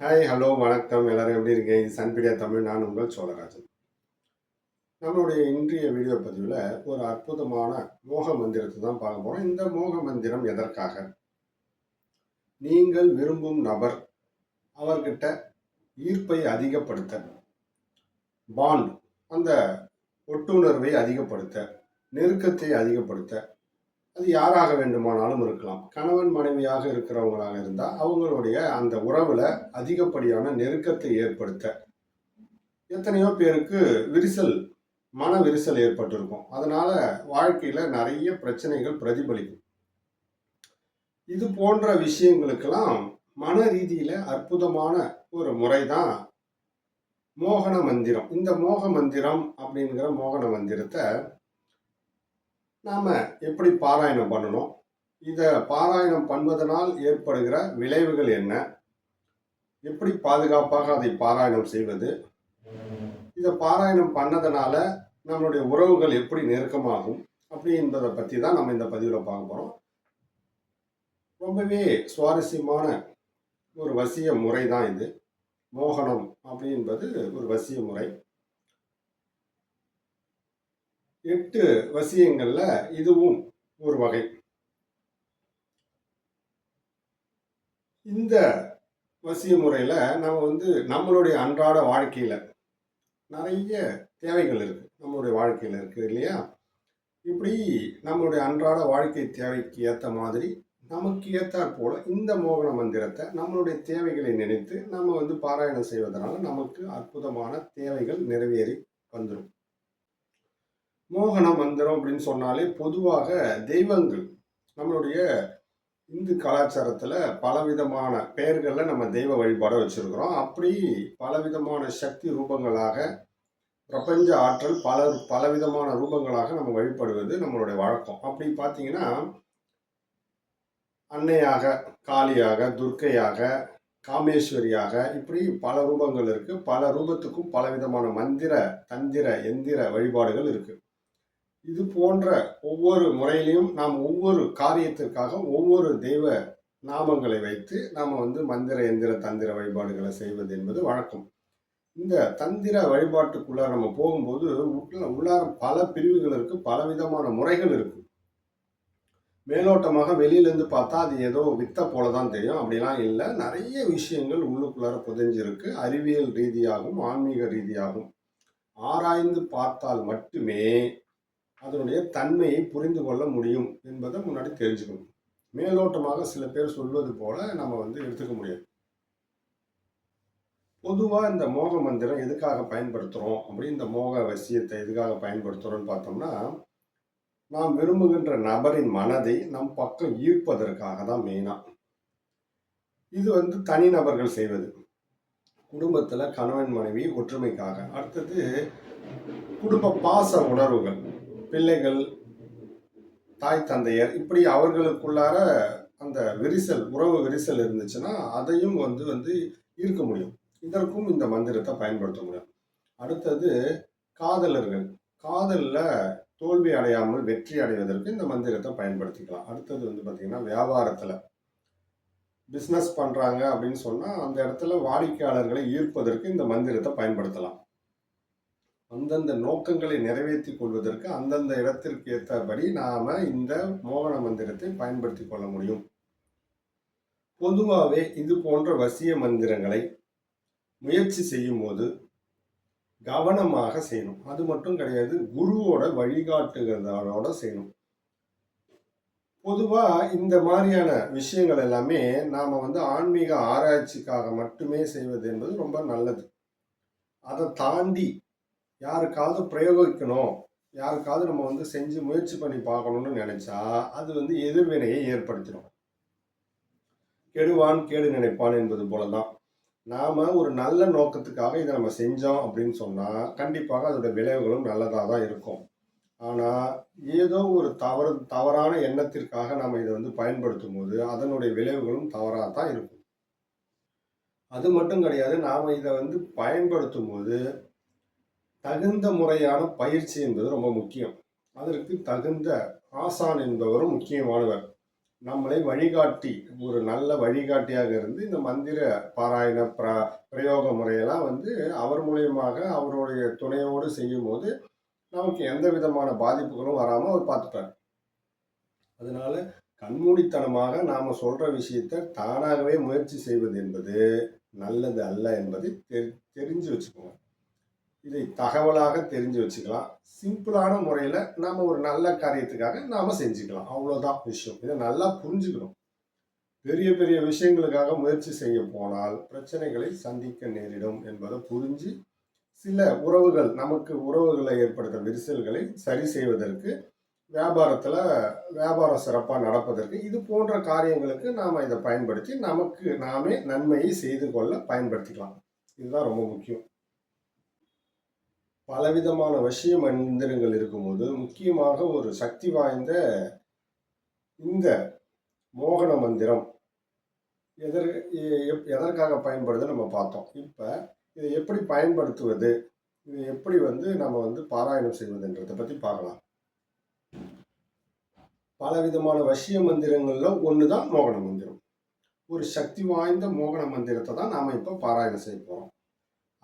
Hi hello வணக்கம். எல்லோரும் எப்படி இருக்கீங்க? இது சன்பிடியா தமிழ். நான் உங்கள் சோழராஜன். நம்மளுடைய இன்றைய வீடியோ பதிவில் ஒரு அற்புதமான மோக மந்திரத்தை தான் பார்க்க போகிறோம் இந்த மோக மந்திரம் எதற்காக? நீங்கள் விரும்பும் நபர் அவர்கிட்ட ஈர்ப்பை அதிகப்படுத்த பாண்ட் அந்த ஒட்டுணர்வை அதிகப்படுத்த நெருக்கத்தை அதிகப்படுத்த அது யாராக வேண்டுமானாலும் இருக்கலாம். கணவன் மனைவியாக இருக்கிறவங்களாக இருந்தால் அவங்களுடைய அந்த உறவில் அதிகப்படியான நெருக்கத்தை ஏற்படுத்த. எத்தனையோ பேருக்கு விரிசல் மன விரிசல் ஏற்பட்டிருக்கும். அதனால வாழ்க்கையில் நிறைய பிரச்சனைகள் பிரதிபலிக்கும். இது போன்ற விஷயங்களுக்கெல்லாம் மன ரீதியில் அற்புதமான ஒரு முறை தான் மோகன மந்திரம். இந்த மோக மந்திரம் அப்படிங்கிற மோகன மந்திரத்தை நாம் எப்படி பாராயணம் பண்ணணும்? இதை பாராயணம் பண்ணுவதனால் ஏற்படுகிற விளைவுகள் என்ன? எப்படி பாதுகாப்பாக அதை பாராயணம் செய்வது? இதை பாராயணம் பண்ணதுனால நம்மளுடைய உறவுகள் எப்படி நெருக்கமாகும்? அப்படி என்பதை பற்றி தான் நம்ம இந்த பதிவில் பார்க்க போகிறோம் ரொம்பவே சுவாரஸ்யமான ஒரு வசிய முறை தான் இது. மோகனம் அப்படின்பது ஒரு வசிய முறை. எட்டு வசியங்கள்ல இதுவும் ஒரு வகை. இந்த வசிய முறையில நம்ம வந்து நம்மளுடைய அன்றாட வாழ்க்கையில நிறைய தேவைகள் இருக்கு. நம்மளுடைய வாழ்க்கையில இருக்கு இல்லையா? இப்படி நம்மளுடைய அன்றாட வாழ்க்கை தேவைக்கு ஏற்ற மாதிரி நமக்கு ஏற்றாற் போல இந்த மோகன மந்திரத்தை நம்மளுடைய தேவைகளை நினைத்து நம்ம வந்து பாராயணம் செய்வதனால நமக்கு அற்புதமான தேவைகள் நிறைவேறி வந்துடும் மோகன மந்திரம் அப்படின்னு சொன்னாலே பொதுவாக தெய்வங்கள். நம்மளுடைய இந்து கலாச்சாரத்தில் பலவிதமான பெயர்களில் நம்ம தெய்வ வழிபாடை வச்சுருக்கிறோம். அப்படி பலவிதமான சக்தி ரூபங்களாக பிரபஞ்ச ஆற்றல் பல பலவிதமான ரூபங்களாக நம்ம வழிபடுவது நம்மளுடைய வழக்கம். அப்படி பார்த்தீங்கன்னா அன்னையாக காளியாக துர்க்கையாக காமேஸ்வரியாக இப்படி பல ரூபங்கள் இருக்குது பல ரூபத்துக்கும் பலவிதமான மந்திர தந்திர எந்திர வழிபாடுகள் இருக்குது இது போன்ற ஒவ்வொரு முறையிலையும் நாம் ஒவ்வொரு காரியத்திற்காக ஒவ்வொரு தெய்வ நாமங்களை வைத்து நாம் வந்து மந்திர எந்திர தந்திர வழிபாடுகளை செய்வது என்பது வழக்கம். இந்த தந்திர வழிபாட்டுக்குள்ளார நம்ம போகும்போது உள்ள உள்ளார பல பிரிவுகள் இருக்கு பலவிதமான முறைகள் இருக்கு. மேலோட்டமாக வெளியிலேருந்து பார்த்தா அது ஏதோ வித்த போல தான் தெரியும். அப்படிலாம் இல்லை. நிறைய விஷயங்கள் உள்ளுக்குள்ளார புதைஞ்சிருக்கு. அறிவியல் ரீதியாகவும் ஆன்மீக ரீதியாகவும். ஆராய்ந்து பார்த்தால் மட்டுமே அதனுடைய தன்மையை புரிந்து கொள்ள முடியும் என்பதை முன்னாடி தெரிஞ்சுக்கணும். மேலோட்டமாக சில பேர் சொல்வது போல நம்ம வந்து எடுத்துக்க முடியாது. பொதுவாக இந்த மோக மந்திரம் எதுக்காக பயன்படுத்துகிறோம் அப்படி இந்த மோக வசியத்தை எதுக்காக பயன்படுத்துகிறோம்னு பார்த்தோம்னா நாம் விரும்புகின்ற நபரின் மனதை நம் பக்கம் ஈர்ப்பதற்காக தான் மெயினாக இது வந்து தனிநபர்கள் செய்வது. குடும்பத்தில் கணவன் மனைவி ஒற்றுமைக்காக. அடுத்தது குடும்ப பாச உணர்வுகள். பிள்ளைகள் தாய் தந்தையர் இப்படி அவர்களுக்குள்ளார அந்த விரிசல் உறவு விரிசல் இருந்துச்சுன்னா அதையும் வந்து வந்து ஈர்க்க முடியும். இதற்கும் இந்த மந்திரத்தை பயன்படுத்த முடியும். அடுத்தது காதலர்கள். காதலில் தோல்வி அடையாமல் வெற்றி அடைவதற்கு இந்த மந்திரத்தை பயன்படுத்திக்கலாம். அடுத்தது வந்து பார்த்திங்கன்னா வியாபாரத்தில். பிஸ்னஸ் பண்ணுறாங்க அப்படின்னு சொன்னால் அந்த இடத்துல வாடிக்கையாளர்களை ஈர்ப்பதற்கு இந்த மந்திரத்தை பயன்படுத்தலாம். அந்தந்த நோக்கங்களை நிறைவேற்றி கொள்வதற்கு அந்தந்த இடத்திற்கு ஏற்றபடி நாம இந்த மோகன மந்திரத்தை பயன்படுத்தி கொள்ள முடியும். பொதுவாகவே இது போன்ற வசிய மந்திரங்களை முயற்சி செய்யும் போது கவனமாக செய்யணும். அது மட்டும் கிடையாது குருவோட வழிகாட்டுகிறதோட செய்யணும். பொதுவாக இந்த மாதிரியான விஷயங்கள் எல்லாமே நாம் வந்து ஆன்மீக ஆராய்ச்சிக்காக மட்டுமே செய்வது என்பது ரொம்ப நல்லது. அதை தாண்டி யாருக்காவது பிரயோகிக்கணும். யாருக்காவது நம்ம வந்து செஞ்சு முயற்சி பண்ணி பார்க்கணும்னு நினைச்சா அது வந்து எதிர்வினையை ஏற்படுத்திடும். கெடுவான் கேடு நினைப்பான் என்பது போல தான் நாம ஒரு நல்ல நோக்கத்துக்காக இதை நம்ம செஞ்சோம் அப்படின்னு சொன்னால் கண்டிப்பாக அதோட விளைவுகளும் நல்லதாக தான் இருக்கும். ஆனால் ஏதோ ஒரு தவறு தவறான எண்ணத்திற்காக நம்ம இதை வந்து பயன்படுத்தும் போது அதனுடைய விளைவுகளும் தவறாக தான் இருக்கும். அது மட்டும் கிடையாது நாம் இதை வந்து பயன்படுத்தும் போது தகுந்த முறையான பயிற்சி என்பது ரொம்ப முக்கியம். அதற்கு தகுந்த ஆசான் என்பவரும் முக்கியமானவர். நம்மளை வழிகாட்டி ஒரு நல்ல வழிகாட்டியாக இருந்து இந்த மந்திர பாராயண பிர பிரயோக முறையெல்லாம் வந்து அவர் மூலியமாக அவருடைய துணையோடு செய்யும்போது நமக்கு எந்த விதமான பாதிப்புகளும் வராமல் அவர் பார்த்துப்பார். அதனால கண்மூடித்தனமாக நாம் சொல்கிற விஷயத்தை தானாகவே முயற்சி செய்வது என்பது நல்லது அல்ல என்பதை தெரி தெரிஞ்சு வச்சுக்கோங்க. இதை தகவலாக தெரிஞ்சு வச்சுக்கலாம். சிம்பிளான முறையில் நாம் ஒரு நல்ல காரியத்துக்காக நாம் செஞ்சுக்கலாம். அவ்வளோதான் விஷயம். இதை நல்லா புரிஞ்சுக்கணும். பெரிய பெரிய விஷயங்களுக்காக முயற்சி செய்ய போனால் பிரச்சனைகளை சந்திக்க நேரிடும் என்பதை புரிஞ்சு சில உறவுகள் நமக்கு உறவுகளை ஏற்படுத்த விரிசல்களை சரி செய்வதற்கு வியாபாரத்தில் வியாபாரம் சிறப்பாக நடப்பதற்கு இது போன்ற காரியங்களுக்கு நாம் இதை பயன்படுத்தி நமக்கு நாமே நன்மையை செய்து கொள்ள பயன்படுத்திக்கலாம். இதுதான் ரொம்ப முக்கியம். பலவிதமான வசிய மந்திரங்கள் இருக்கும்போது முக்கியமாக ஒரு சக்தி வாய்ந்த இந்த மோகன மந்திரம் எதற் எ- எதற்காக பயன்படுது நம்ம பார்த்தோம். இப்போ இதை எப்படி பயன்படுத்துவது இதை எப்படி வந்து நம்ம வந்து பாராயணம் செய்வதுன்றதை பற்றி பார்க்கலாம். பலவிதமான வசிய மந்திரங்களில் ஒன்று தான் மோகன மந்திரம். ஒரு சக்தி வாய்ந்த மோகன மந்திரத்தை தான் நாம் இப்போ பாராயணம் செய்ய போகிறோம்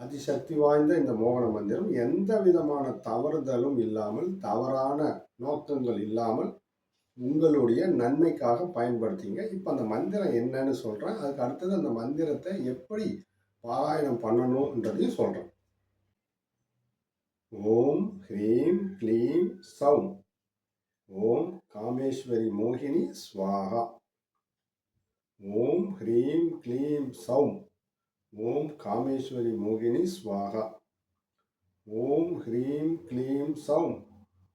அதிசக்தி வாய்ந்த இந்த மோகன மந்திரம் எந்த விதமான தவறுதலும் இல்லாமல் தவறான நோக்கங்கள் இல்லாமல் உங்களுடைய நன்மைக்காக பயன்படுத்திங்க. இப்போ அந்த மந்திரம் என்னன்னு சொல்கிறேன் அதுக்கு அடுத்தது அந்த மந்திரத்தை எப்படி பாராயணம் பண்ணணுன்றதையும் சொல்கிறேன் ஓம் ஹ்ரீம் க்ளீம் சௌம். ஓம் காமேஸ்வரி மோகினி ஸ்வாகா. ஓம் ஹ்ரீம் க்ளீம் சௌம். ஓம் காமேஸ்வரி மோகினி ஸ்வாகா. ஓம் ஹ்ரீம் க்ளீம் சௌம்.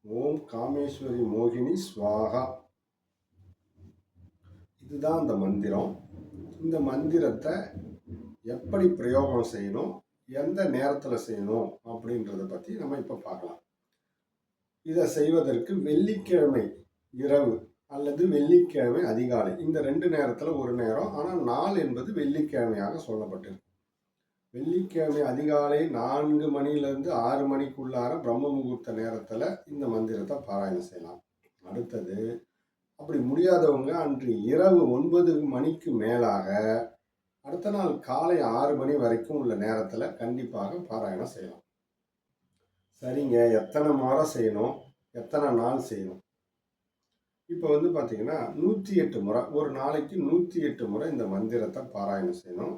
ஓம் காமேஸ்வரி மோகினி ஸ்வாகா. இதுதான் அந்த மந்திரம். இந்த மந்திரத்தை எப்படி பிரயோகம் செய்யணும் எந்த நேரத்தில் செய்யணும் அப்படின்றத பற்றி நம்ம இப்போ பார்க்கலாம். இதை செய்வதற்கு வெள்ளிக்கிழமை இரவு அல்லது வெள்ளிக்கிழமை அதிகாலை. இந்த ரெண்டு நேரத்தில் ஒரு நேரம். ஆனால் நாள் என்பது வெள்ளிக்கிழமையாக சொல்லப்பட்டிருக்கு. வெள்ளிக்கிழமை அதிகாலை நான்கு மணிலேருந்து ஆறு மணிக்குள்ளார பிரம்ம முகூர்த்த நேரத்தில் இந்த மந்திரத்தை பாராயணம் செய்யலாம். அடுத்தது அப்படி முடியாதவங்க அன்று இரவு ஒன்பது மணிக்கு மேலாக அடுத்த நாள் காலை ஆறு மணி வரைக்கும் உள்ள நேரத்தில் கண்டிப்பாக பாராயணம் செய்யலாம். சரிங்க. எத்தனை முறை செய்யணும்? எத்தனை நாள் செய்யணும்? இப்போ வந்து பார்த்தீங்கன்னா நூற்றி எட்டு முறை ஒரு நாளைக்கு நூற்றி எட்டு முறை இந்த மந்திரத்தை பாராயணம் செய்யணும்.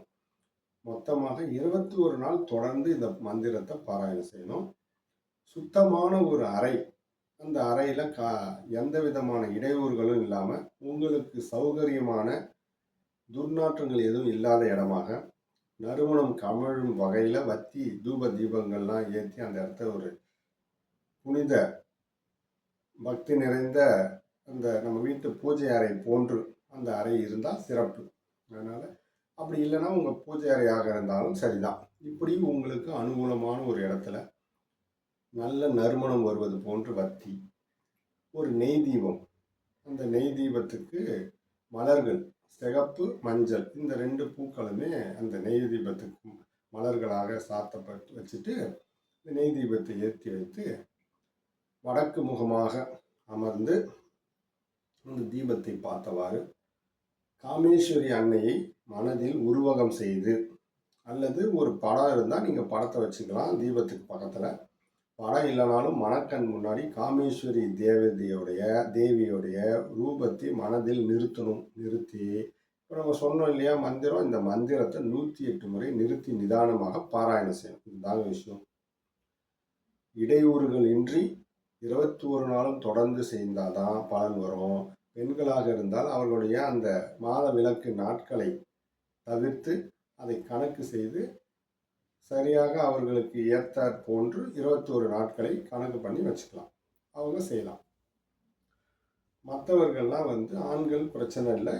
மொத்தமாக இருபத்தி ஒரு நாள் தொடர்ந்து இந்த மந்திரத்தை பாராயணம் செய்யணும். சுத்தமான ஒரு அறை அந்த அறையில் கா எந்த விதமான இடையூறுகளும் இல்லாமல் உங்களுக்கு சௌகரியமான துர்நாற்றங்கள் எதுவும் இல்லாத இடமாக நறுமணம் கமழும் வகையில் வத்தி தூப தீபங்கள்லாம் ஏற்றி அந்த இடத்த ஒரு புனித பக்தி நிறைந்த அந்த நம்ம வீட்டு பூஜை அறை போன்று அந்த அறை இருந்தால் சிறப்பு. அதனால் அப்படி இல்லைன்னா உங்கள் பூஜை அறையாக இருந்தாலும் சரிதான். இப்படி உங்களுக்கு அனுகூலமான ஒரு இடத்துல நல்ல நறுமணம் வருவது போன்று வத்தி ஒரு நெய் தீபம். அந்த நெய் தீபத்துக்கு மலர்கள் சிகப்பு மஞ்சள் இந்த ரெண்டு பூக்களுமே அந்த நெய் தீபத்துக்கு மலர்களாக சாத்தப்பட்டு வச்சுட்டு இந்த நெய் தீபத்தை ஏற்றி வைத்து வடக்கு முகமாக அமர்ந்து அந்த தீபத்தை பார்த்தவாறு காமேஸ்வரி அன்னையை மனதில் உருவகம் செய்து அல்லது ஒரு படம் இருந்தால் நீங்கள் படத்தை வச்சுக்கலாம் தீபத்துக்கு பக்கத்தில். படம் இல்லைனாலும் மணக்கண் முன்னாடி காமேஸ்வரி தேவதையுடைய தேவியுடைய ரூபத்தை மனதில் நிறுத்தணும் நிறுத்தி. இப்போ நம்ம சொன்னோம் இல்லையா மந்திரம் இந்த மந்திரத்தை நூற்றி எட்டு முறை நிறுத்தி நிதானமாக பாராயணம் செய்யணும். இதுதாங்க விஷயம். இடையூறுகள் இன்றி இருபத்தி ஒரு நாளும் தொடர்ந்து செய்தாதான் பலன் வரும். பெண்களாக இருந்தால் அவர்களுடைய அந்த மாத விளக்கு நாட்களை தவிர்த்து அதை கணக்கு செய்து சரியாக அவர்களுக்கு ஏற்றாற் போன்று இருபத்தோரு நாட்களை கணக்கு பண்ணி வச்சுக்கலாம். அவங்க செய்யலாம். மற்றவர்கள்லாம் வந்து ஆண்கள் பிரச்சனை இல்லை.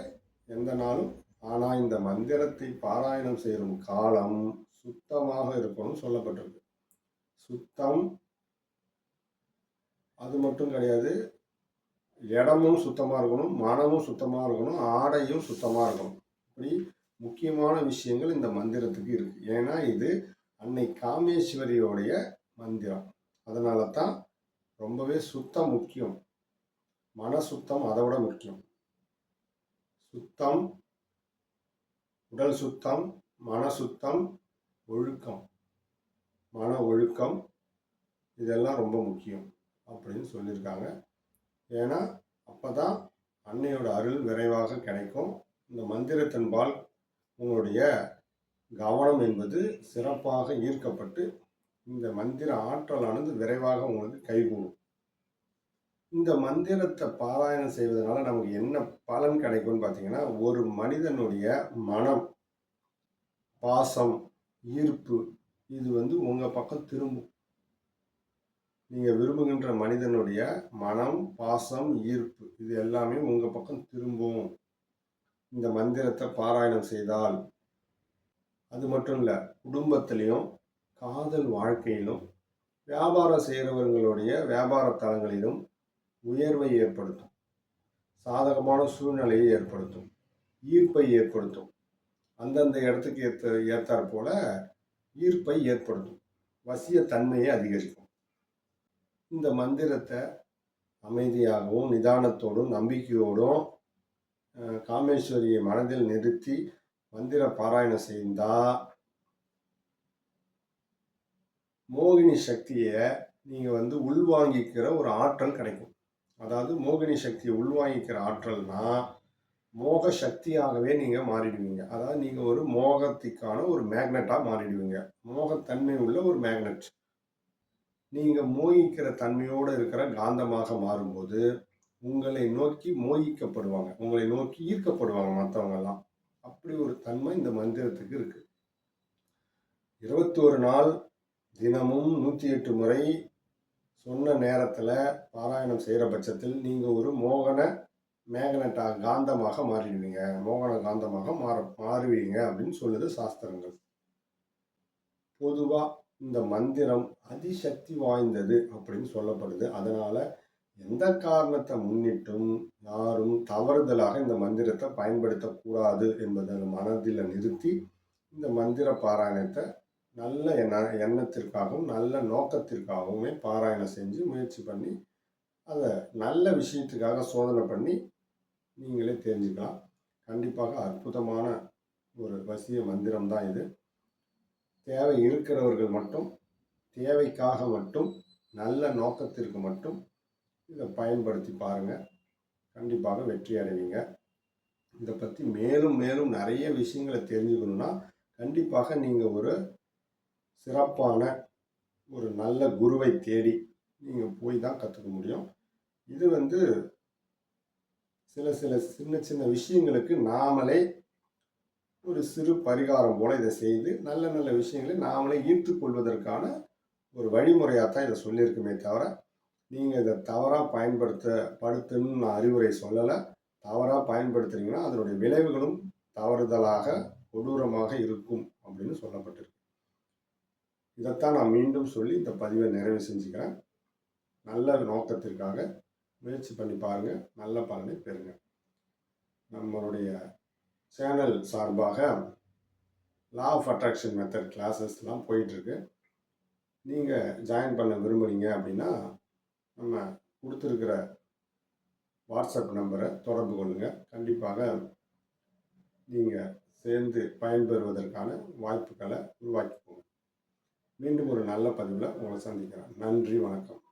எந்த நாளும் ஆனால் இந்த மந்திரத்தை பாராயணம் செய்யும் காலம் சுத்தமாக இருக்கணும்னு சொல்லப்பட்டிருக்கு. சுத்தம் அது மட்டும் கிடையாது. இடமும் சுத்தமாக இருக்கணும் மனமும் சுத்தமாக இருக்கணும் ஆடையும் சுத்தமாக இருக்கணும். இப்படி முக்கியமான விஷயங்கள் இந்த மந்திரத்துக்கு இருக்குது ஏன்னா இது அன்னை காமேஸ்வரியோடைய மந்திரம். அதனால தான் ரொம்பவே சுத்தம் முக்கியம். மன சுத்தம் அதை விட முக்கியம். சுத்தம் உடல் சுத்தம் மன சுத்தம் ஒழுக்கம். மன ஒழுக்கம் இதெல்லாம் ரொம்ப முக்கியம். அப்படின்னு சொல்லியிருக்காங்க. ஏன்னா அப்போ தான் அன்னையோட அருள் விரைவாக கிடைக்கும். இந்த மந்திரத்தின்பால் உங்களுடைய கவனம் என்பது சிறப்பாக ஈர்க்கப்பட்டு இந்த மந்திர ஆற்றலானது விரைவாக உங்களுக்கு கைகூடும். இந்த மந்திரத்தை பாராயணம் செய்வதனால நமக்கு என்ன பலன் கிடைக்கும்னு பார்த்தீங்கன்னா ஒரு மனிதனுடைய மனம் பாசம் ஈர்ப்பு இது வந்து உங்கள் பக்கம் திரும்பும். நீங்கள் விரும்புகின்ற மனிதனுடைய மனம் பாசம் ஈர்ப்பு இது எல்லாமே உங்கள் பக்கம் திரும்பும். இந்த மந்திரத்தை பாராயணம் செய்தால். அது மட்டும் இல்லை குடும்பத்திலையும் காதல் வாழ்க்கையிலும் வியாபாரம் செய்கிறவர்களுடைய வியாபார தளங்களிலும் உயர்வை ஏற்படுத்தும். சாதகமான சூழ்நிலையை ஏற்படுத்தும். ஈர்ப்பை ஏற்படுத்தும். அந்தந்த இடத்துக்கு ஏற்ற ஏற்றாற் போல ஈர்ப்பை ஏற்படுத்தும். வசிய தன்மையை அதிகரிக்கும். இந்த மந்திரத்தை அமைதியாகவும் நிதானத்தோடும் நம்பிக்கையோடும் காமேஸ்வரியை மனதில் நிறுத்தி மந்திர பாராயணம் செய்தால் மோகினி சக்தியை நீங்கள் வந்து உள்வாங்கிக்கிற ஒரு ஆற்றல் கிடைக்கும். அதாவது மோகினி சக்தியை உள்வாங்கிக்கிற ஆற்றல்னா மோக சக்தியாகவே நீங்கள் மாறிடுவீங்க. அதாவது நீங்கள் ஒரு மோகத்திற்கான ஒரு மேக்னெட்டாக மாறிடுவீங்க. மோகத்தன்மை உள்ள ஒரு மேக்னெட் நீங்கள் மோகிக்கிற தன்மையோடு இருக்கிற காந்தமாக மாறும்போது உங்களை நோக்கி மோகிக்கப்படுவாங்க. உங்களை நோக்கி ஈர்க்கப்படுவாங்க மற்றவங்கெல்லாம் அப்படி ஒரு தன்மை இந்த மந்திரத்துக்கு இருக்கு. இருபத்தோரு நாள் தினமும் நூற்றி எட்டு முறை சொன்ன நேரத்தில் பாராயணம் செய்கிற பட்சத்தில் நீங்கள் ஒரு மோகன மேக்னட்டாக காந்தமாக மாறிடுவீங்க. மோகன காந்தமாக மாற மாறுவீங்க அப்படின்னு சொல்லுது சாஸ்திரங்கள். பொதுவாக இந்த மந்திரம் அதிசக்தி வாய்ந்தது அப்படின்னு சொல்லப்படுது. அதனால எந்த காரணத்தை முன்னிட்டும் யாரும் தவறுதலாக இந்த மந்திரத்தை பயன்படுத்தக்கூடாது என்பதை மனதில் நிறுத்தி இந்த மந்திர பாராயணத்தை நல்ல எண்ண எண்ணத்திற்காகவும் நல்ல நோக்கத்திற்காகவுமே பாராயணம் செஞ்சு முயற்சி பண்ணி அதை நல்ல விஷயத்துக்காக சோதனை பண்ணி நீங்களே தெரிஞ்சுக்கலாம். கண்டிப்பாக அற்புதமான ஒரு வசிய மந்திரம் தான் இது. தேவை இருக்கிறவர்கள் மட்டும் தேவைக்காக மட்டும் நல்ல நோக்கத்திற்கு மட்டும் இதை பயன்படுத்தி பாருங்கள் கண்டிப்பாக வெற்றி அடைவீங்க. இதை பற்றி மேலும் மேலும் நிறைய விஷயங்களை தெரிஞ்சுக்கணுன்னா கண்டிப்பாக நீங்கள் ஒரு சிறப்பான ஒரு நல்ல குருவை தேடி நீங்கள் போய் தான் கற்றுக்க முடியும். இது வந்து சில சில சின்ன சின்ன விஷயங்களுக்கு நாமளே ஒரு சிறு பரிகாரம் போல இதை செய்து நல்ல நல்ல விஷயங்களை நாமளே ஈர்த்து கொள்வதற்கான ஒரு வழிமுறையாக தான் இதை சொல்லியிருக்குமே தவிர நீங்கள் இதை தவறாக பயன்படுத்த படுத்துன்னு நான் அறிவுரை சொல்லலை. தவறாக பயன்படுத்துறீங்கன்னா அதனுடைய விளைவுகளும் தவறுதலாக கொடூரமாக இருக்கும் அப்படின்னு சொல்லப்பட்டிருக்கு. இதைத்தான் நான் மீண்டும் சொல்லி இந்த பதிவை நிறைவு செஞ்சுக்கிறேன். நல்ல நோக்கத்திற்காக முயற்சி பண்ணி பாருங்கள் நல்ல பலனை பெறுங்க. நம்மளுடைய சேனல் சார்பாக லா ஆஃப் அட்ராக்ஷன் மெத்தட் கிளாஸஸ்லாம் போயிட்டுருக்கு. நீங்கள் ஜாயின் பண்ண விரும்புகிறீங்க அப்படின்னா நம்ம கொடுத்துருக்கிற வாட்ஸ்அப் நம்பரை தொடர்பு கொள்ளுங்கள் கண்டிப்பாக நீங்கள் சேர்ந்து பயன்பெறுவதற்கான வாய்ப்புகளை உருவாக்கிக்கோங்க. மீண்டும் ஒரு நல்ல பதிவில் உங்களை சந்திக்கிறேன். நன்றி வணக்கம்.